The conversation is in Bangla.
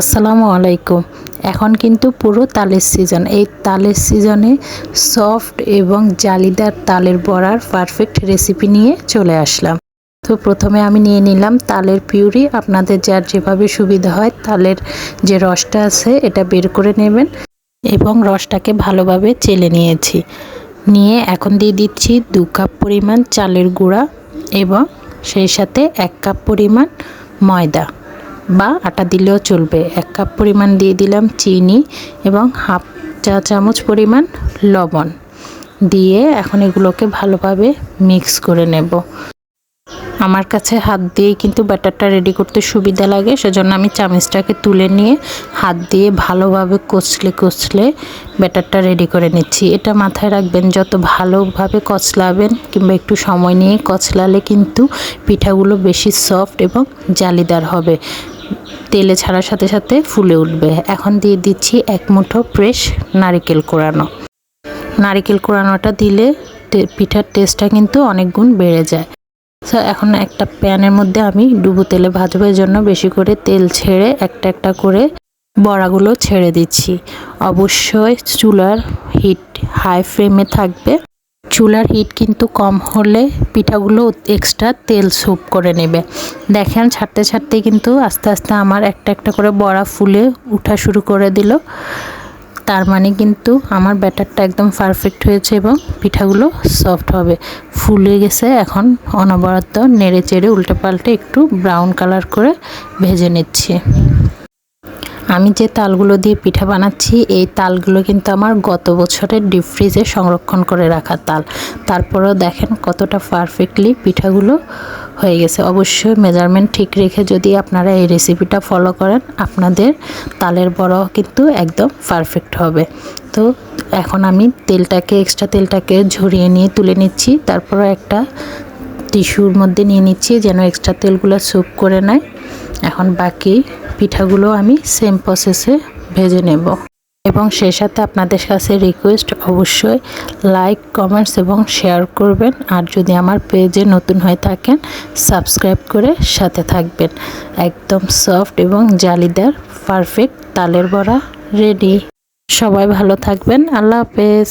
আসসালামু আলাইকুম। এখন কিন্তু পুরো তালের সিজন এই তালের সিজনে সফট এবং জালিদার তালের বড়ার পারফেক্ট রেসিপি নিয়ে চলে আসলাম। তো প্রথমে আমি নিয়ে নিলাম তালের পিউরি। আপনাদের যার যেভাবে সুবিধা হয় তালের যে রসটা আছে এটা বের করে নেবেন এবং রসটাকে ভালোভাবে চেলে নিয়েছি। নিয়ে এখন দিয়ে দিচ্ছি দু কাপ পরিমাণ চালের গুঁড়া এবং সেই সাথে এক কাপ পরিমাণ ময়দা। বা আটা দিলেও চলবে। এক কাপ পরিমাণ দিয়ে দিলাম চিনি এবং হাফ চা চামচ পরিমাণ লবণ। দিয়ে এখন এগুলোকে ভালোভাবে মিক্স করে নেব। আমার কাছে হাত দিয়ে কিন্তু ব্যাটারটা রেডি করতে সুবিধা লাগে, সেজন্য আমি চামচটাকে তুলে নিয়ে হাত দিয়ে ভালোভাবে কচলে কচলে ব্যাটারটা রেডি করে নিচ্ছি। এটা মাথায় রাখবেন, যত ভালোভাবে কচলাবেন কিংবা একটু সময় নিয়ে কচলালে কিন্তু পিঠাগুলো বেশি সফট এবং জালিদার হবে। তেলে ছাড়ার সাথে সাথে ফুলে উঠবে। এখন দিয়ে দিচ্ছি এক মুঠো ফ্রেশ নারিকেল কোড়ানো নারিকেল কোড়ানোটা দিলে পিঠার টেস্টটা কিন্তু অনেক গুণ বেড়ে যায়। তো এখন একটা প্যানের মধ্যে আমি ডুবো তেলে ভাজবার জন্য বেশি করে তেল ছেড়ে একটা একটা করে বড়াগুলো ছেড়ে দিচ্ছি। অবশ্যই চুলার হিট হাই ফ্লেমে থাকবে। চুলার হিট কিন্তু কম হলে পিঠাগুলো এক্সট্রা তেল স্যুপ করে নেবে। দেখেন ছাড়তে ছাড়তে কিন্তু আস্তে আস্তে আমার একটা একটা করে বড়া ফুলে উঠা শুরু করে দিল। তার মানে কিন্তু আমার ব্যাটারটা একদম পারফেক্ট হয়েছে এবং পিঠাগুলো সফট হবে। ফুলে গেছে এখন অনবরত নেড়ে চেড়ে উল্টে পাল্টে একটু ব্রাউন কালার করে ভেজে নিচ্ছি। আমি যে তালগুলো দিয়ে পিঠা বানাচ্ছি, এই তালগুলো কিন্তু আমার গত বছরের ডিপ ফ্রিজে সংরক্ষণ করে রাখা তাল। তারপরেও দেখেন কতটা পারফেক্টলি পিঠাগুলো হয়ে গেছে। অবশ্যই মেজারমেন্ট ঠিক রেখে যদি আপনারা এই রেসিপিটা ফলো করেন, আপনাদের তালের বড় কিন্তু একদম পারফেক্ট হবে। তো এখন আমি তেলটাকে এক্সট্রা তেলটাকে ঝরিয়ে নিয়ে তুলে নিচ্ছি। তারপর একটা টিস্যুর মধ্যে নিয়ে নিচ্ছি যেন এক্সট্রা তেলগুলো স্যুপ করে নেয়। এখন বাকি পিঠাগুলো আমি সেম প্রসেসে ভেজে নেব। এবং সেই সাথে আপনাদের কাছে রিকোয়েস্ট অবশ্যই লাইক কমেন্টস এবং শেয়ার করবেন। আর যদি আমার পেজে নতুন হয়ে থাকেন সাবস্ক্রাইব করে সাথে থাকবেন। একদম সফট এবং জালিদার পারফেক্ট তালের বড়া রেডি। সবাই ভালো থাকবেন। আল্লাহ হাফেজ।